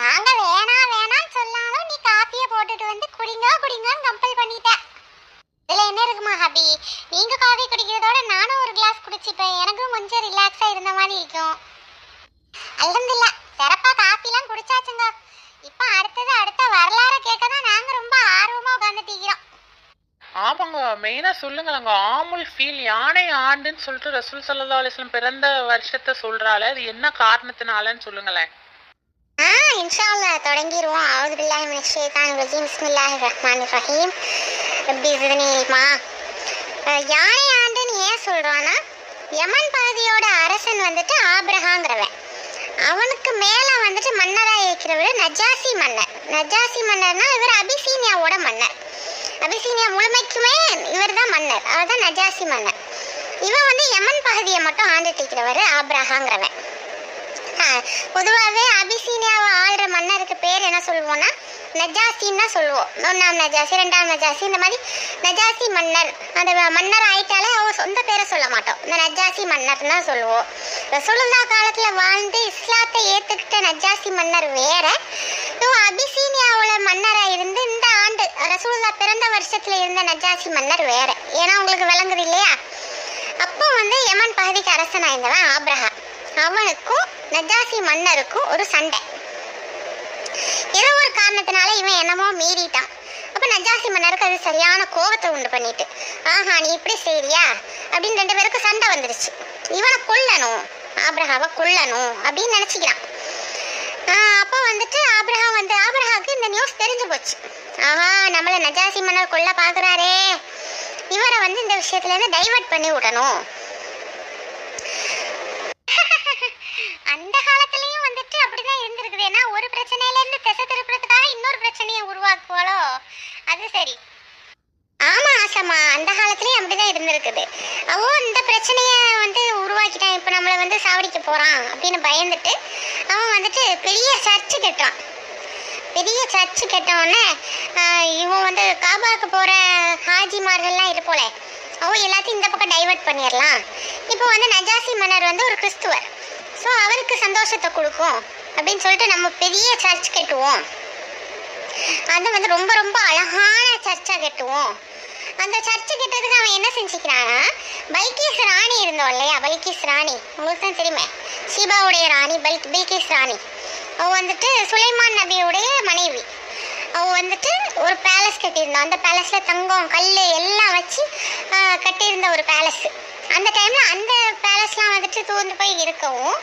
நாங்க வேணா வேணாம்னு சொன்னாலும் நீ காப்பிய போட்டுட்டு வந்து குடிங்க குடிங்கன்னு கம்பல் பண்ணிட்ட. இதுல என்ன இருக்குமா ஹாபி? நீங்க காஃபி குடிக்கிறதோட நானும் ஒரு கிளாஸ் குடிச்சுப்பேன். எனக்கும் கொஞ்சம் ரிலாக்ஸா இருந்த மாதிரி இருக்கும். அல்ஹம்துலில்லா சிறப்பா காப்பிலாம் குடிச்சாச்சுங்க. இப்போ அடுத்தது அடுத்த வரலாறு கேட்க தான் நாங்க ரொம்ப ஆர்வமா உட்காந்துட்டு ஆமாங்க மெயினா சொல்லுங்களேங்க. ஆமுல் ஃபீல் யானை ஆண்டுன்னு சொல்லிட்டு ரசூல் சல்லா அலிஸ்லம் பிறந்த வருஷத்தை சொல்றாள் அது என்ன காரணத்தினாலன்னு சொல்லுங்களேன். இன்ஷா அல்லாஹ் தொடங்கிடுவோம். அவுது பில்லாஹி மினஷ் ஷைத்தானிர் ரஜீம். பிஸ்மில்லாஹிர் ரஹ்மான் ரஹீம் ரப்பி ஜித்னி யானை ஆண்டுன்னு ஏன் சொல்கிறான்னா யமன் பகுதியோட அரசன் வந்துட்டு ஆப்ரஹாங்கிறவன் அவனுக்கு மேலே வந்துட்டு மன்னராக இருக்கிறவர் நஜாசி மன்னர். நஜாசி மன்னர்னா இவர் அபிசீனியாவோட மன்னர். அபிசீனியா முழுமைக்குமே இவர் தான் மன்னர். அவர் தான் நஜாசி மன்னர். இவன் வந்து யமன் பகுதியை மட்டும் ஆண்டுட்டு இருக்கிறவர் ஆப்ரஹாங்கிறவன் பொதுவாகவே அபிசீனியாவை ஆள்ற மன்னருக்கு பேர் என்ன சொல்லுவோம்னா நஜாசின்னு தான் சொல்லுவோம். ஒன்றாம் நஜாசி ரெண்டாம் நஜாசி இந்த மாதிரி நஜாசி மன்னர். அந்த மன்னர் ஆயிட்டாலே அவர் சொந்த பேரை சொல்ல மாட்டோம். இந்த நஜாசி மன்னர்னு தான் சொல்லுவோம். ரசூலுல்லா காலத்தில் வாழ்ந்து இஸ்லாத்தை ஏற்றுக்கிட்ட நஜாசி மன்னர் வேற. இவ அபிசீனியாவோட மன்னராக இருந்து இந்த ஆண்டு ரசூலுல்லா பிறந்த வருஷத்துல இருந்த நஜாசி மன்னர் வேற. ஏன்னா உங்களுக்கு விளங்குது இல்லையா? அப்போ வந்து யமன் பகுதிக்கு அரசனாக இருந்தவன் ஆப்ரஹா அவனுக்கும் நஜாசி மன்னருக்கும் ஒரு சண்டை. ஏதோ ஒரு காரணத்தினால இவன் என்னமோ மீறிட்டான். அப்போ நஜாசி மன்னருக்கு அது சரியான கோபத்தை உண்டு பண்ணிட்டு ஆஹா நீ இப்படி செய்றியா? அப்படின்னு ரெண்டு பேருக்கும் சண்டை வந்துருச்சு. இவனை கொல்லணும் ஆப்ரஹாவை கொல்லணும் அப்படின்னு நினச்சிக்கிறான். அப்போ வந்துட்டு ஆப்ரஹா வந்து ஆப்ரஹாவுக்கு இந்த நியூஸ் தெரிஞ்சு போச்சு. ஆஹா நம்மளை நஜாசி மன்னர் கொல்ல பாக்குறாரே. இவரை வந்து இந்த விஷயத்துல இருந்து டைவர்ட் பண்ணி விடணும். அந்த காலத்துலயும் வந்துட்டு அப்படிதான் இருந்திருக்குது. ஏன்னா ஒரு பிரச்சனையில அது சரி. ஆமா ஆசமா அந்த காலத்துலயும் அப்படிதான் இருந்திருக்குது. அவோ இந்த பிரச்சனைய வந்து உருவாக்கிட்டான். இப்ப நம்மள வந்து சாவடிக்க போறான் அப்படின்னு பயந்துட்டு அவன் வந்துட்டு பெரிய சர்ச்சு கட்டுறான். பெரிய சர்ச்சு கட்டவுடனே இவன் வந்து காபாவுக்கு போற ஹாஜிமார்கள்லாம் இருப்போல அவன் எல்லாத்தையும் இந்த பக்கம் டைவர்ட் பண்ணிடலாம். இப்போ வந்து நஜாசி மன்னர் வந்து ஒரு கிறிஸ்துவர். ஸோ அவருக்கு சந்தோஷத்தை கொடுக்கும் அப்படின்னு சொல்லிட்டு நம்ம பெரிய சர்ச் கட்டுவோம். அது வந்து ரொம்ப ரொம்ப அழகான சர்ச்சை கட்டுவோம். அந்த சர்ச்சு கட்டுறதுக்கு அவன் என்ன செஞ்சுக்கிறான்னா பல்கிஸ் ராணி இருந்தோம் இல்லையா? பல்கீஸ் ராணி. உங்களுக்கு தான் தெரியுமே. ஷிபாவுடைய ராணி பல் பில்கிஸ் ராணி. அவ வந்துட்டு சுலைமான் நபியுடைய மனைவி. அவ வந்துட்டு ஒரு பேலஸ் கட்டியிருந்தான் அந்த பேலஸில் தங்கம் கல் எல்லாம் வச்சு கட்டியிருந்த ஒரு பேலஸ் அந்த டைமில் அந்த பேலஸ்லாம் வந்துட்டு தூர்ந்து போய் இருக்கவும்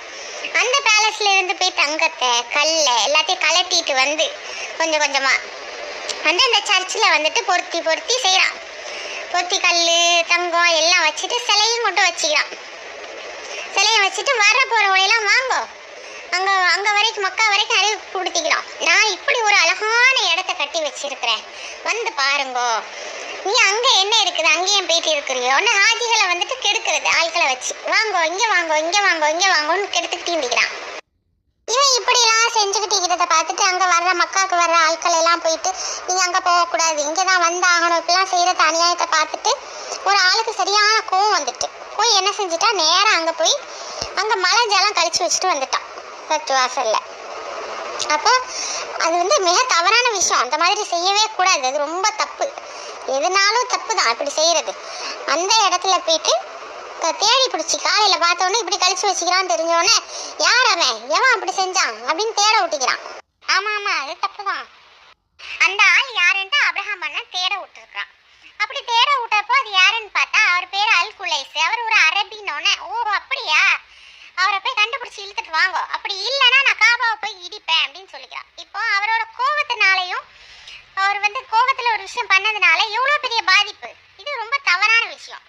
அந்த பேலஸ்ல இருந்து போய் தங்கத்தை கல்லை எல்லாத்தையும் கலட்டிட்டு வந்து கொஞ்சம் கொஞ்சமா வந்து அந்த சர்ச்சில் வந்துட்டு பொருத்தி பொருத்தி செய்கிறான் பொருத்தி கல் தங்கம் எல்லாம் வச்சுட்டு சிலையும் கொண்டு வச்சுக்கிறான். சிலையை வச்சுட்டு வர போகிற வழியெல்லாம் வாங்கோ. அங்கே அங்கே வரைக்கும் மக்கா வரைக்கும் அறிவு கொடுத்திக்கிறோம் நான் இப்படி ஒரு அழகான இடத்த கட்டி வச்சிருக்கிறேன். வந்து பாருங்கோ. நீ அங்கே என்ன இருக்குது? அங்கேயும் போயிட்டு இருக்கிறியோன்னு ஹாஜிகளை வந்துட்டு கெடுக்கிறது ஆட்களை வச்சு. வாங்கோ இங்கே வாங்கோ இங்கே வாங்கோ இங்கே வாங்கோன்னு கெடுத்துக்கிட்டு இருந்துக்கிறான் இவன் இப்படிலாம் செஞ்சுக்கிட்டு இருக்கிறத பார்த்துட்டு அங்கே வர்ற மக்காவுக்கு வர்ற ஆட்கள் எல்லாம் போயிட்டு நீங்கள் அங்கே போகக்கூடாது. இங்கே தான் வந்தாகணும். இப்படிலாம் செய்கிற அநியாயத்தை பார்த்துட்டு ஒரு ஆளுக்கு சரியான கோவம் வந்துட்டு. போய் என்ன செஞ்சுட்டா? நேராக அங்கே போய் அங்கே மலை ஜலம் கழிச்சு வச்சுட்டு வந்துட்டான். சற்று வாசலில் அப்போ அது வந்து மிக தவறான விஷயம். அந்த மாதிரி செய்யவே கூடாது. அது ரொம்ப தப்பு. எதுனாலும் தப்பு தான் இப்படி செய்யறது. அந்த இடத்துல போயிட்டு தேடி பிடிச்சி காலையில் பார்த்தோன்னே இப்படி கழிச்சு வச்சுக்கிறான்னு தெரிஞ்சோடனே யார் அவன்? எவன் அப்படி செஞ்சான்? அப்படின்னு தேட விட்டுக்கிறான் ஆமா ஆமா அது தப்பு தான் அந்த ஆள் யாருன்ட்டு அப்ரஹாம் அண்ணன் தேட விட்டுருக்கான் அப்படி தேட விட்டப்போ அது யாருன்னு பார்த்தா அவர் பேர் அல் குலைஸ் அவர் ஒரு அரபின்னொன்னே ஓ அப்படியா அவரை போய் கண்டுபிடிச்சி இழுத்துட்டு வாங்கோ அப்படி இல்லைன்னா நான் காபாவை போய் இடிப்பேன் அப்படின்னு சொல்லிக்கிறான் இப்போ அவரோட கோவத்தினாலையும் அவர் வந்து கோவத்துல ஒரு விஷயம் பண்ணதுனால எவ்வளோ பெரிய பாதிப்பு இது ரொம்ப தவறான விஷயம்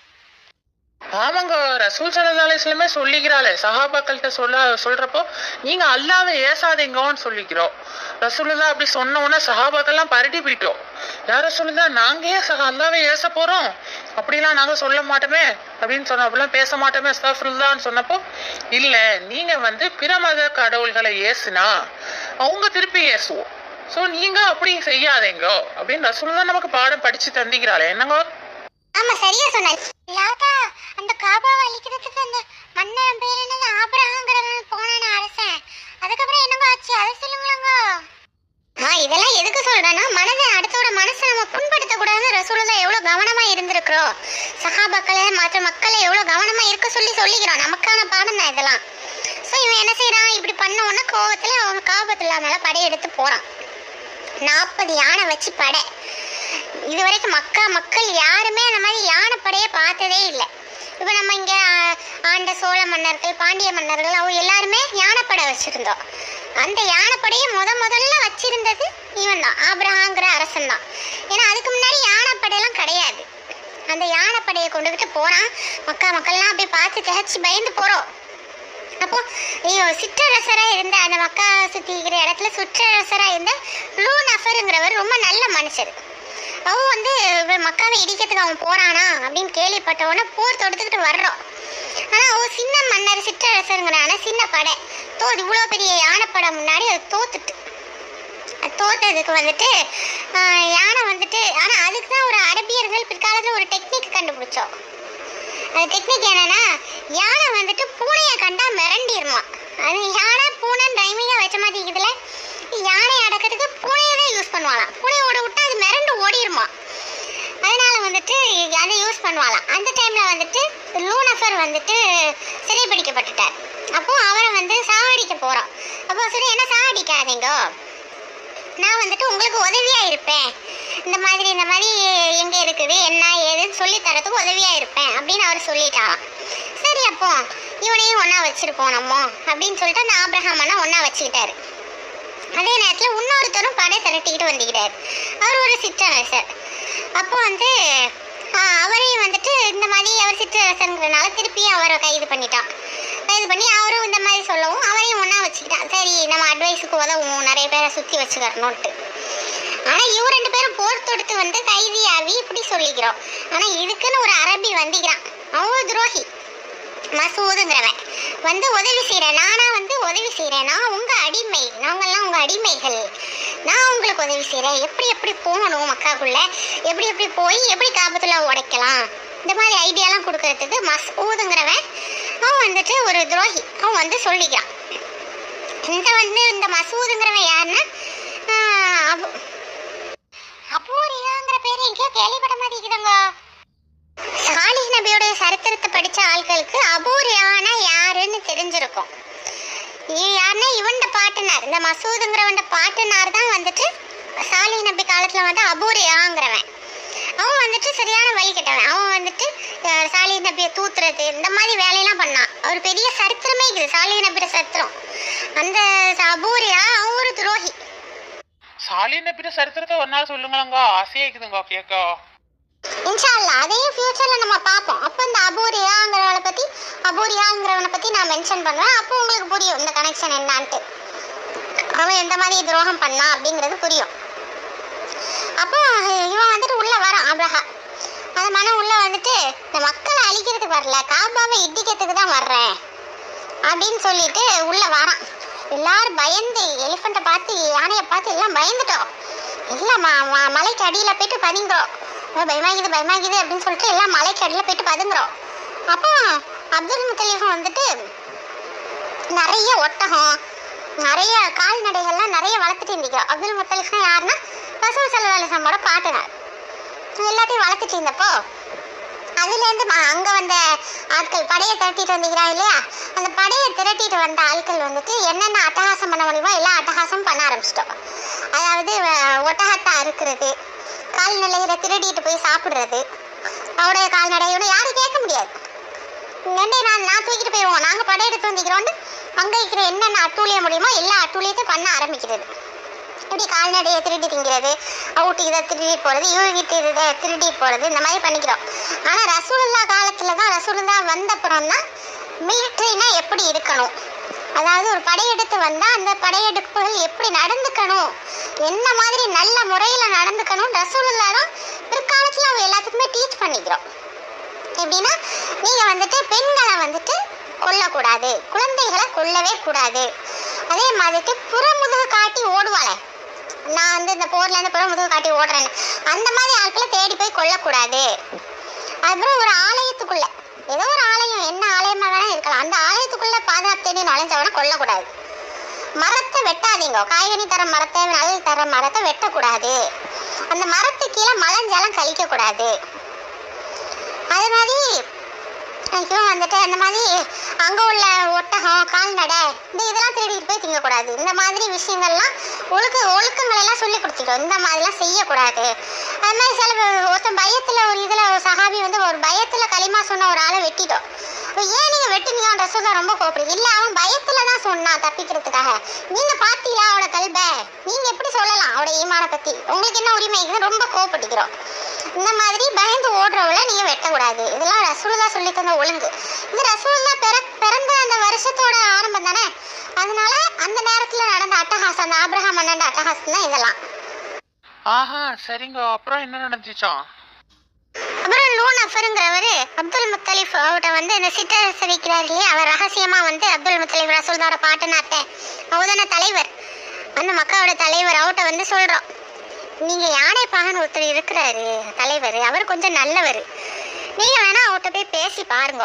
ஆமாங்க ரசூல் சல்லா அலிஸ்லமே சொல்லிக்கிறாளே. சஹாபாக்கள்கிட்ட சொல்ல சொல்றப்போ நீங்க அல்லாவை ஏசாதீங்கன்னு சொல்லிக்கிறோம். ரசூலுல்லா அப்படி சொன்ன உடனே சஹாபாக்கள்லாம் பரட்டி போயிட்டோம். யார சொல்லுதா நாங்க ஏன் சஹா அல்லாவை ஏச போறோம்? அப்படிலாம் நாங்க சொல்ல மாட்டோமே அப்படின்னு சொன்ன அப்படிலாம் பேச மாட்டோமே அஸ்தஃபிருல்லான்னு சொன்னப்போ இல்ல நீங்க வந்து பிற மத கடவுள்களை ஏசுனா அவங்க திருப்பி ஏசுவோம். ஸோ நீங்க அப்படி செய்யாதீங்க அப்படின்னு ரசூலுல்லா நமக்கு பாடம் படிச்சு தந்திக்கிறாளே. என்னங்க? ஆமா சரியா சொன்னாரு. லாதா அந்த காபாவை அழிக்கிறதுக்கு அந்த மன்னன் பேர் என்னது? ஆபிரகாங்கிறவன் போனான அரசன். அதுக்கப்புறம் என்னங்க ஆச்சு? அதை சொல்லுங்களாங்க. இதெல்லாம் எதுக்கு சொல்றேன்னா மனதை அடுத்தோட மனசை நம்ம புண்படுத்த கூடாதுன்னு ரசூலுல்லா எவ்வளவு கவனமா இருந்திருக்கிறோம். சஹாபாக்களை மற்ற மக்களை எவ்வளவு கவனமா இருக்க சொல்லி சொல்லிக்கிறோம். நமக்கான பாடம் தான் இதெல்லாம். ஸோ இவன் என்ன செய்யறான் இப்படி பண்ண உடனே கோவத்துல அவன் காபத்துல்லா மேல படையெடுத்து போறான். நாற்பது யானை வச்சு படை. இதுவரைக்கும் மக்கா மக்கள் யாருமே அந்த மாதிரி யானைப்படையை பார்த்ததே இல்லை. இப்போ நம்ம இங்கே ஆண்ட சோழ மன்னர்கள் பாண்டிய மன்னர்கள் அவங்க எல்லாருமே யானைப்படை வச்சுருந்தோம். அந்த யானைப்படையை முத முதல்ல வச்சிருந்தது இவன் தான் ஆப்ரஹாங்கிற அரசன் தான். ஏன்னா அதுக்கு முன்னாடி யானைப்படையெல்லாம் கிடையாது. அந்த யானைப்படையை கொண்டுக்கிட்டு போகிறான் மக்கா மக்கள்லாம் அப்படியே பார்த்து திகச்சு பயந்து போகிறோம் அப்போ ஐயோ சிற்றரசராக இருந்த அந்த மக்கா சுற்றிக்கிற இடத்துல சுற்றரசராக இருந்த லூ நஃபருங்கிறவர் ரொம்ப நல்ல மனுஷர். அவன் வந்து மக்காவை இடிக்கிறதுக்கு அவன் போறானா அப்படின்னு கேள்விப்பட்ட உடனே போர் தொடுத்துக்கிட்டு வர்றோம். ஆனா அவன் சின்ன மன்னர் சிற்றரசருங்கிறான சின்ன படை. தோ இவ்வளோ பெரிய யானைப்படை முன்னாடி அது தோத்துட்டு. அது தோத்ததுக்கு வந்துட்டு யானை வந்துட்டு ஆனா அதுக்கு தான் ஒரு அரபியர்கள் பிற்காலத்தில் ஒரு டெக்னிக் கண்டுபிடிச்சோம். அது டெக்னிக் என்னன்னா யானை வந்துட்டு பூனையை கண்டா மிரண்டிருமா. அது யானை பூனை டைமிங்காக வச்ச மாதிரி இருக்குதுல யானை அடக்கிறதுக்கு பூனையை தான் யூஸ் பண்ணுவாங்களாம் பூனையோட விட்டு விட்டா அது மிரண்டு ஓடிருமா அதனால் வந்துட்டு அதை யூஸ் பண்ணுவாளாம். அந்த டைமில் வந்துட்டு லூனஃபர் வந்துட்டு சிறைப்பிடிக்கப்பட்டுட்டார் அப்போது அவரை வந்து சாவடிக்க போகிறோம் அப்போ சரி என்ன சாவடிக்காதீங்க. நான் வந்துட்டு உங்களுக்கு உதவியாக இருப்பேன். இந்த மாதிரி இந்த மாதிரி எங்கே இருக்குது என்ன ஏதுன்னு சொல்லி தரதுக்கு உதவியாக இருப்பேன். அப்படின்னு அவர் சொல்லிட்டாராம். சரி அப்போ இவனையும் ஒன்றா வச்சிருப்போம் நம்ம. அப்படின்னு சொல்லிட்டு அந்த ஆபிரகாம் ஒன்றா வச்சுக்கிட்டாரு. அதே நேரத்தில் இன்னொருத்தரும் படை திரட்டிக்கிட்டு வந்துக்கிறார் அவர் ஒரு சிற்றரசர். அப்போ வந்து அவரையும் வந்துட்டு இந்த மாதிரி அவர் சிற்றரசருங்கிறனால திருப்பியும் அவரை கைது பண்ணிட்டான். கைது பண்ணி அவரும் இந்த மாதிரி சொல்லவும் அவரையும் ஒன்றா வச்சுக்கிட்டான். சரி நம்ம அட்வைஸுக்கு உதவும் நிறைய பேரை சுற்றி வச்சுக்கிறணும்ட்டு ஆனா இவங்க ரெண்டு பேரும் போர் தொடுத்து வந்து கைதியாவி இப்படி சொல்லிக்கிறோம். ஆனா இதுக்குன்னு ஒரு அரபி வந்திக்கிறான். அவன் துரோகி. மசூதுங்கிறவன். வந்து உதவி செய்கிறேன் நானாக வந்து உதவி செய்கிறேன் நான் உங்கள் அடிமை. நாங்கெல்லாம் அடிமைகள். நான் உங்களுக்கு உதவி செய்கிறேன் எப்படி எப்படி போகணும் மக்காக்குள்ள எப்படி எப்படி போய் எப்படி காபத்தில் உடைக்கலாம்? இந்த மாதிரி ஐடியாலாம் கொடுக்கறதுக்கு மஸ் ஊதுங்கிறவன் அவன் வந்துட்டு ஒரு துரோகி. அவன் வந்து சொல்லிக்கிறான். இந்த வந்து இந்த மசூதுங்கிறவன் யாருன்னா ஆஹ், அபூரியாங்கிற பேர் எங்கேயோ கேள்விப்பட மாட்டேங்குதுங்க சாலிஹ் நபியுடைய சரித்திரத்தை படித்த ஆட்களுக்கு அபூரியான யாருன்னு தெரிஞ்சிருக்கும். யாருன்னா இவன்ட இந்த மசூதுங்கிறவன் பாட்டனார் தான் வந்துட்டு சாலிஹ் நபி காலத்துல வந்து அபூரியாங்கிறவன். அவன் வந்துட்டு சரியான வழி கெட்டவன். அவன் வந்துட்டு சாலிஹ் நபியை தூத்துறது இந்த மாதிரி வேலையெல்லாம் பண்ணான். அவர் பெரிய சரித்திரமே இருக்குது சாலிஹ் நபியோட சரித்திரம். அந்த அபூரியா அவன் ஒரு துரோகி. சாலின பிற சரித்திரத்தை ஒரு நாள் சொல்லுங்களேங்க ஆசையா இருக்குதுங்க கேட்க இன்ஷா அல்லாஹ் அதையும் ஃபியூச்சர்ல நம்ம பார்ப்போம். அப்போ இந்த அபூரியாங்கிறவனை பத்தி அபூரியாங்கிறவனை பத்தி நான் மென்ஷன் பண்ணுவேன். அப்போ உங்களுக்கு புரியும் இந்த கனெக்ஷன் என்னான்ட்டு. அவன் எந்த மாதிரி துரோகம் பண்ணான் அப்படிங்கிறது புரியும். அப்போ இவன் வந்துட்டு உள்ள வரான் அப்ரஹா. அந்த மனம் உள்ள வந்துட்டு இந்த மக்களை அழிக்கிறதுக்கு வரல காபாவை இடிக்கிறதுக்கு தான் வர்றேன் அப்படின்னு சொல்லிட்டு உள்ள வரான். எல்லாரும் பயந்து எலிஃபண்ட்டை பார்த்து யானையை பார்த்து எல்லாம் பயந்துட்டோம். எல்லாம் மலைக்கு அடியில் போயிட்டு பதுங்குறோம். பயமாகிது பயமாகிது அப்படின்னு சொல்லிட்டு எல்லாம் மலைக்கு அடியில் போயிட்டு பதுங்குறோம். அப்போ அப்துல் முத்தலீஃபும் வந்துட்டு நிறைய ஒட்டகம் நிறைய கால்நடைகள்லாம் நிறைய வளர்த்துட்டு இருந்திருக்கிறோம். அப்துல் முத்தலிஃப்னா யாருன்னா ரசூல் சல்லாசமோட பாட்டுனார் எல்லாத்தையும் வளர்த்துட்டு இருந்தப்போ அதுலேருந்து அங்கே வந்த ஆட்கள் படையை திரட்டிட்டு வந்துக்கிறான் இல்லையா? அந்த படையை திரட்டிட்டு வந்த ஆட்கள் வந்துட்டு என்னென்ன அட்டகாசம் பண்ண முடியுமோ எல்லாம் அட்டகாசம் பண்ண ஆரம்பிச்சிட்டோம். அதாவது வ- ஒட்டகத்தை அறுக்கிறது கால்நடைகளை திருடிட்டு போய் சாப்பிட்றது அவருடைய கால்நடையோட யாரும் கேட்க முடியாது. நெண்டை நான் நான் தூக்கிட்டு போயிடுவோம். நாங்கள் படையெடுத்து வந்துக்கிறோம் அங்கே இருக்கிற என்னென்ன அட்டூழிய முடியுமோ எல்லா அட்டூழியத்தையும் பண்ண ஆரம்பிக்கிறது. இப்படி கால்நடையை திருடி திங்கிறது அவுட்டு இதை திருடி போகிறது இவங்கிட்ட இதை திருடி போகிறது இந்த மாதிரி பண்ணிக்கிறோம். ஆனால் ரசூலுல்லா காலத்தில் தான் ரசூலுல்லா வந்த அப்புறம் தான் மிலிட்ரினா எப்படி இருக்கணும்? அதாவது ஒரு படையெடுத்து வந்தால் அந்த படையெடுப்புகள் எப்படி நடந்துக்கணும்? என்ன மாதிரி நல்ல முறையில் நடந்துக்கணும் ரசூலுல்லா தான் பிற்காலத்தில் அவங்க எல்லாத்துக்குமே டீச் பண்ணிக்கிறோம். எப்படின்னா நீங்க வந்துட்டு பெண்களை வந்துட்டு கொல்லக்கூடாது. குழந்தைகளை கொல்லவே கூடாது. அதே மாதிரி புறமுதுகு காட்டி ஓடுவாளே. நான் வந்து இந்த போர்ல இருந்து புறமுதுகு காட்டி ஓடுறேன்னு. அந்த மாதிரி ஆட்களை தேடி போய் கொல்லக்கூடாது. அப்புறம் ஒரு ஆலயத்துக்குள்ள. ஏதோ ஒரு ஆலயம் என்ன ஆலயமா வேணா இருக்கலாம். அந்த ஆலயத்துக்குள்ள பாதுகாப்பு தேடி நுழைஞ்சவனை கொல்லக்கூடாது. மரத்தை வெட்டாதீங்க. காய்கனி தர மரத்தை நல்ல தர மரத்தை வெட்டக்கூடாது. அந்த மரத்துக்கு கீழே மலஞ்சலம் கழிக்க கூடாது அதே மாதிரி இவன் வந்துட்டு அந்த மாதிரி அங்கே உள்ள ஒட்டகம் கால்நடை இந்த இதெல்லாம் திருடிட்டு போய் திங்கக்கூடாது. இந்த மாதிரி விஷயங்கள்லாம் ஒழுக்க ஒழுக்கங்கள் எல்லாம் சொல்லி கொடுத்துட்டோம் இந்த மாதிரிலாம் செய்யக்கூடாது. அது மாதிரி சில பேர் ஒருத்தன் பயத்தில் ஒரு இதில் ஒரு சகாபி வந்து ஒரு பயத்தில் களிமா சொன்ன ஒரு ஆளை வெட்டிட்டோம். இப்ப ஏன் நீங்க வெட்டுனீங்க? ரசூலா ரொம்ப கோபப்படுது இல்ல அவன் பயத்துல தான் சொன்னான் தப்பிக்கிறதுக்காக. நீங்க பாத்தீங்களா அவனோட கல்ப? நீங்க எப்படி சொல்லலாம் அவட ஈமான பத்தி? உங்களுக்கு என்ன உரிமை? ரொம்ப கோபப்படுகிறோம் இந்த மாதிரி பயந்து ஓடுறவள நீங்க வெட்டக்கூடாது. இதெல்லாம் ரசூலுல்லா சொல்லி தந்த ஒழுங்கு. இது ரசூலுல்லா பிற பிறந்த அந்த வருஷத்தோட ஆரம்பம் தானே? அதனால அந்த நேரத்துல நடந்த அட்டகாசம் அந்த ஆபிரகாம் அண்ணன் அட்டகாசம் தான் இதெல்லாம். ஆஹா சரிங்க. அப்புறம் என்ன நடந்துச்சாம் அப்புறம் லூன் அஃபருங்கிறவர் அப்துல் முத்தலிஃப் அவர்கிட்ட வந்து இந்த சிற்றரசு வைக்கிறார் இல்லையா அவர் ரகசியமா வந்து அப்துல் முத்தலிஃப் ரசூல்தாரோட பாட்டனாத்த அவதான தலைவர். அந்த மக்காவோட தலைவர் அவர்கிட்ட வந்து சொல்றோம். நீங்க யானை பாகன் ஒருத்தர் இருக்கிறாரு தலைவர். அவர் கொஞ்சம் நல்லவர். நீங்க வேணா அவர்கிட்ட போய் பேசி பாருங்க.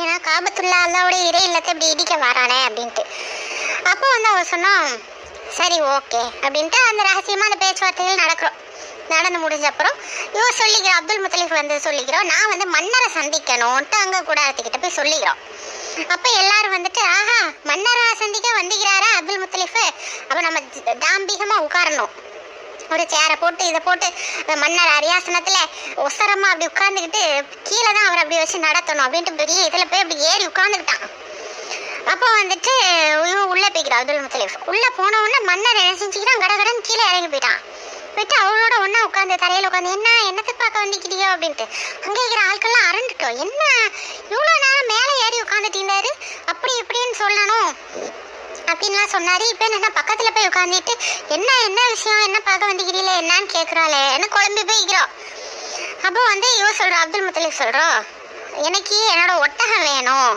ஏன்னா காபத்துல்லா அல்லாவுடைய இறை இல்லத்தை இப்படி இடிக்க வரானே அப்படின்ட்டு. அப்போ வந்து அவர் சொன்னோம் சரி ஓகே அப்படின்ட்டு அந்த ரகசியமாக அந்த பேச்சுவார்த்தைகள் நடக்கிறோம். நடந்து முடிஞ்ச அப்புறம் இவர் சொல்லிக்கிறோம் அப்துல் முத்தலீஃப் வந்து சொல்லிக்கிறோம் நான் வந்து மன்னரை சந்திக்கணும்ன்ட்டு அங்கே கூடாரத்துக்கிட்ட போய் சொல்லிக்கிறோம். அப்போ எல்லாரும் வந்துட்டு ஆஹா மன்னரை சந்திக்க வந்துக்கிறாரா அப்துல் முத்தலீஃபு அப்போ நம்ம தாம்பிகமாக உட்காரணும். ஒரு சேரை போட்டு இதை போட்டு மன்னர் அரியாசனத்தில் ஒசரமா அப்படி உட்காந்துக்கிட்டு கீழே தான் அவர் அப்படி வச்சு நடத்தணும் அப்படின்ட்டு பெரிய இதில் போய் அப்படி ஏறி உட்காந்துக்கிட்டான் அப்போ வந்துட்டு இவன் உள்ளே போய்க்கிறான் அப்துல் முத்தலீஃப் உள்ளே போன உடனே மன்னர் என்ன செஞ்சுக்கிறான் கடகடன் கீழே இறங்கி போயிட்டான். போயிட்டு அவளோட ஒன்றா உட்காந்து தரையில் உட்காந்து என்ன என்னத்தை பார்க்க வந்துக்கிறியோ அப்படின்ட்டு. அங்கே இருக்கிற ஆட்கள்லாம் அரண்டுட்டோம். என்ன இவ்வளோ நேரம் மேலே ஏறி உட்காந்துட்டு இருந்தாரு அப்படி இப்படின்னு சொல்லணும். அப்படின்லாம் சொன்னார். இப்போ என்ன பக்கத்தில் போய் உட்காந்துட்டு என்ன என்ன விஷயம்? என்ன பார்க்க வந்துக்கிறீங்களே என்னன்னு கேட்குறாளே என்ன குழம்பு போய்க்கிறோம் அப்போ வந்து இவ சொல்கிறா அப்துல் முத்தலிப் சொல்கிறோம் எனக்கு என்னோட ஒட்டகம் வேணும்.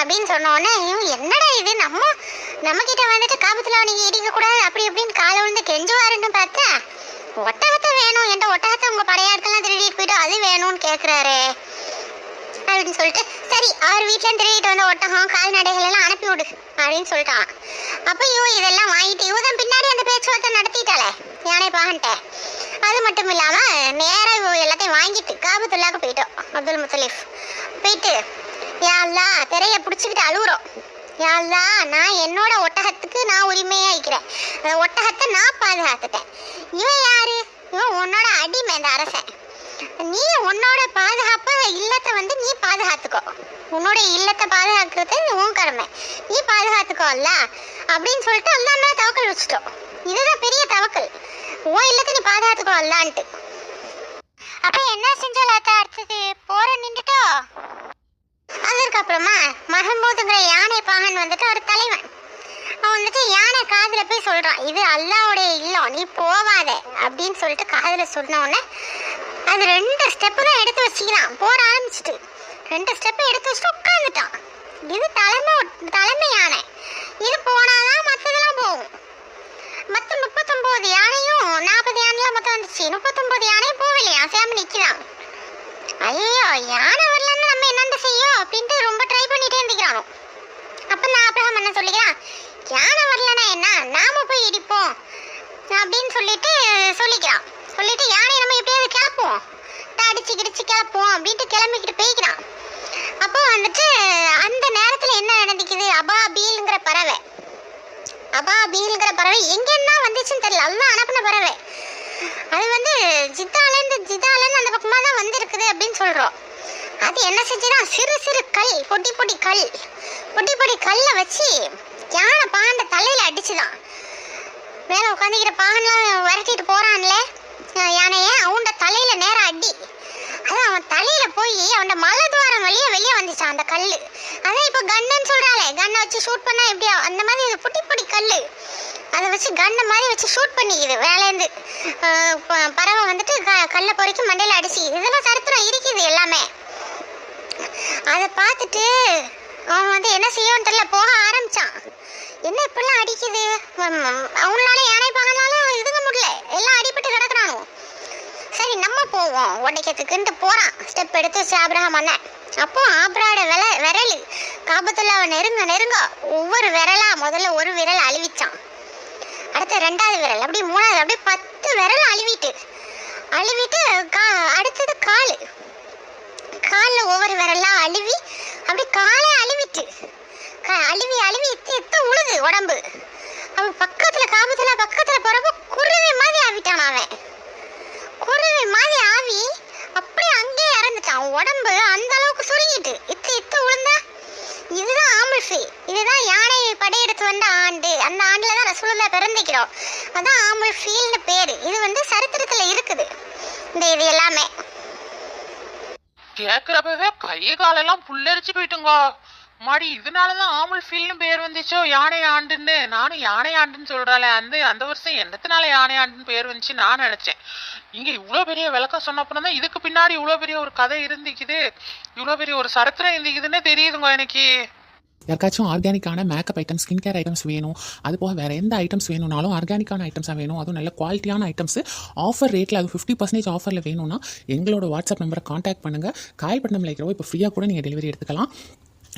அப்படின்னு சொன்னோடனே இவன் என்னடா இது? நம்ம நம்மக்கிட்ட வந்துட்டு காபத்தில் நீங்க இடிக்கக்கூடாது அப்படி இப்படின்னு காலை விழுந்து கெஞ்சுவாருன்னு பார்த்தா ஒட்டகத்தை வேணும் என்கிட்ட ஒட்டகத்தை உங்கள் படையாட்கள்லாம் திருடிட்டு போயிட்டு அது வேணும்னு கேட்குறாரு அப்படின்னு சொல்லிட்டு சரி அவர் வீட்டுல திருடிட்டு வந்த ஒட்டகம் கால்நடைகள் எல்லாம் அனுப்பி விடு அப்படின்னு சொல்லிட்டான். அப்போ இவ இதெல்லாம் வாங்கிட்டு இவதான் பின்னாடி அந்த பேச்சுவார்த்தை நடத்திட்டாளே யானை பாகன்ட்ட. அது மட்டும் இல்லாம நேராக இவ எல்லாத்தையும் வாங்கிட்டு காபத்துள்ளாக்கு போயிட்டோம் அப்துல் முத்தலீஃப் போயிட்டு யாழ்லா திரையை பிடிச்சிக்கிட்டு அழுகுறோம். யாழ்லா நான் என்னோட ஒட்டகத்துக்கு நான் உரிமையா இருக்கிறேன். அந்த ஒட்டகத்தை நான் பாதுகாத்துட்டேன். இவன் யாரு? இவன் உன்னோட அடிமை இந்த அரசன். நீ உன்னோட பாதுகாப்பு இல்லத்தை வந்து நீ பாதுகாத்துக்கோ. உன்னோட இல்லத்தை பாதுகாக்கிறது உன் கடமை. நீ பாதுகாத்துக்கோ அல்ல? அப்படின்னு சொல்லிட்டு அல்லா அண்ணா தவக்கல் வச்சுட்டோம் இதுதான் பெரிய தவக்கல். உன் இல்லத்தை நீ பாதுகாத்துக்கோ அல்லான்ட்டு. அப்ப என்ன செஞ்சால அடுத்தது? போற நின்றுட்டோ? அதுக்கப்புறமா மஹமூதுங்கிற யானை பாகன் வந்துட்டு ஒரு தலைவன். அவன் வந்துட்டு யானை காதுல போய் சொல்றான் இது அல்லாவுடைய இல்லம் நீ போவாத அப்படின்னு சொல்லிட்டு காதுல சொன்ன உடனே அது ரெண்டு ஸ்டெப்பு தான் எடுத்து வச்சுக்கிறான் போற ஆரம்பிச்சிட்டு. ரெண்டு ஸ்டெப்பு எடுத்து வச்சுட்டு உட்காந்துட்டான் இது தலைமை தலைமை யானை இது போனாதான் மற்றதெல்லாம் போகும். மற்ற முப்பத்தொம்போது யானையும் நாற்பது யானைலாம் மொத்தம் வந்துச்சு முப்பத்தொம்போது யானையும் போகலையா? சேம நிற்கிறான் ஐயோ யானை வரலன்னு நம்ம என்னென்ன செய்யும்? அப்படின்ட்டு ரொம்ப ட்ரை பண்ணிட்டே இருந்துக்கிறானோ அப்போ நான் அப்ரஹாம் என்ன சொல்லிக்கிறான் யானை வரலன்னா என்ன? நாம போய் இடிப்போம். அப்படின்னு சொல்லிட்டு சொல்லிக்கிறான். சொல்லிட்டு யானை நம்ம எப்படியாவது கிளப்புவோம். அடிச்சு கிடிச்சு கிளப்புவோம் அப்படின்ட்டு கிளம்பிக்கிட்டு போய்க்கிறான். அப்போ வந்துட்டு அந்த நேரத்துல என்ன நடந்துக்குது? அபா பீலுங்கிற பறவை. அபா பீலுங்கிற பறவை எங்கன்னா வந்துச்சுன்னு தெரியல. அல்லாஹ் அனுப்பின பறவை. அது வந்து ஜித்தாலேருந்து ஜிதாலேருந்து அந்த பக்கமாக தான் வந்திருக்குது அப்படின்னு சொல்கிறோம் அது என்ன செஞ்சுன்னா சிறு சிறு கல் பொட்டி பொடி கல். பொட்டி பொடி கல்லை வச்சு யானை பாண்ட தலையில் அடிச்சுதான். மேலே உட்காந்துக்கிற பாகன்லாம் விரட்டிட்டு போகிறான்ல யானையை அவனோட தலையில் நேராக அடி. அது அவன் தலையில போய் அவனோட மலத்வாரம் வழியா வெளியே வந்துச்சான் அந்த கல் அதான் இப்போ கன்னுன்னு சொல்றாளே கன்னை வச்சு ஷூட் பண்ணா எப்படியா அந்த மாதிரி இது புட்டி புட்டி கல் அதை வச்சு கன்னை மாதிரி வச்சு ஷூட் பண்ணிக்குது வேலேருந்து ப- பறவை வந்துட்டு க கல்லை பொறுக்கி மண்டையில் அடிச்சு. இதெல்லாம் சரித்திரம் இருக்குது எல்லாமே. அதை பார்த்துட்டு அவன் வந்து என்ன செய்யணும்னு தெரியல போக ஆரம்பிச்சான். என்ன இப்படிலாம் அடிக்குது? அவங்களால யானை பாகனால இதுங்க முடியல. எல்லாம் அடிபட்டு கிடக்குறாங்க சரி நம்ம போவோம். உடைக்கிறதுக்குன்ட்டு போகிறான் ஸ்டெப் எடுத்து வச்சு ஆப்ரஹாம் அண்ணன். அப்போ ஆப்ராட வில விரல். காபத்தில் அவன் நெருங்க நெருங்க ஒவ்வொரு விரலா முதல்ல ஒரு விரல் அழிவிச்சான். அடுத்து ரெண்டாவது விரல். அப்படியே மூணாவது அப்படியே பத்து விரல் அழுவிட்டு அழுவிட்டு கா அடுத்தது காலு. காலில் ஒவ்வொரு விரலாக அழுவி அப்படியே காலை அழுவிட்டு அழுவி அழுவி எத்த உழுது உடம்பு. அவன் பக்கத்துல காபத்துல பக்கத்துல போறப்ப குருவி மாதிரி ஆவிட்டான் அவன். குருவி மாதிரி ஆவி அப்படியே அங்கேயே இறந்துட்டான். அவன் உடம்பு அந்த அளவுக்கு சுருங்கிட்டு. இத்த இத்த உளுந்தா? இதுதான் ஆமுல்ஃபி இதுதான் யானை படையெடுத்து வந்த ஆண்டு. அந்த ஆண்டுல தான் ரசூலுல்லா பிறந்திக்கிறோம் அதான் ஆமுல்ஃபீல்னு பேரு. இது வந்து சரித்திரத்துல இருக்குது. இந்த இது எல்லாமே. கேக்குறப்பவே கை காலெல்லாம் புல்லரிச்சு போயிட்டுங்க. மாடி இதனாலதான் ஆமுல் ஃபீல்னு பேர் வந்துச்சோ யானை ஆண்டுன்னு. நானும் யானை ஆண்டுன்னு சொல்றாளே அந்த அந்த வருஷம் என்னத்தினால யானை ஆண்டுன்னு பேர் வந்துச்சு நான் நினைச்சேன். இங்க இவ்வளோ பெரிய விளக்கம் சொன்னப்பறம் தான் இதுக்கு பின்னாடி இவ்வளோ பெரிய ஒரு கதை இருந்துக்குது. இவ்வளோ பெரிய ஒரு சரித்திரம் இருந்துக்குதுன்னே தெரியுதுங்க எனக்கு. யாருக்காச்சும் ஆர்கானிக்கான makeup items skin care items வேணும். அது போக வேறு எந்த ஐட்டம்ஸ் வேணும்னாலும் ஆர்கானிக்கான ஐட்டம்ஸாக வேணும். அதுவும் நல்ல குவாலிட்டியான ஐட்டம்ஸ் ஆஃபர் ரேட்டில் அது ஃபிஃப்டி பர்சன்டேஜ் ஆஃபரில் வேணும்னா எங்களோட வாட்ஸ்அப் நம்பரை காண்டாக்ட் பண்ணுங்கள் காயப்பட்டினமில் இருக்கிறவங்க இப்போ ஃப்ரீயாக கூட நீங்கள் டெலிவரி எடுத்துக்கலாம்.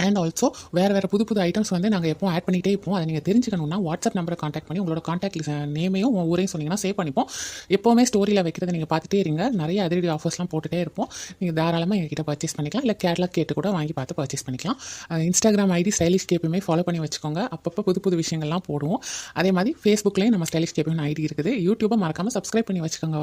அண்ட் ஆல்சோ வேறு வேறு புது புது ஐட்டம்ஸ் வந்து நாங்கள் எப்போ ஆட் பண்ணிகிட்டே இருப்போம். அதை நீங்கள் தெரிஞ்சுக்கணும்னா வாட்ஸ்அப் நம்பரை காண்டாக்ட் பண்ணி உங்களோட காண்டாக்ட் நேமையும் உங்கள் ஊரையும் சொன்னீங்கன்னா சேவ் பண்ணிப்போம். எப்போவுமே ஸ்டோரியில் வைக்கிறத நீங்கள் பார்த்துட்டே இருங்க. நிறைய அதிரடி ஆஃபர்ஸ்லாம் போட்டுகிட்டே இருப்போம். நீங்கள் தாராளமாக எங்ககிட்ட பர்ச்சேஸ் பண்ணிக்கலாம். இல்லை கேட்லாக் கேட்டு கூட வாங்கி பார்த்து பர்ச்சேஸ் பண்ணிக்கலாம். இன்ஸ்டாகிராம் ஐடி ஸ்டைலிஷ் கேப்பையுமே ஃபாலோ பண்ணி வச்சுக்கோங்க. அப்பப்போ புது புது விஷயங்கள்லாம் போடுவோம். அதே மாதிரி ஃபேஸ்புக்லேயும் நம்ம ஸ்டைலிஷ் கேப்பையும் ஐடி இருக்குது. யூடியூப்பை மறக்காமல் சப்ஸ்கிரைப் பண்ணி வச்சுக்கோங்க.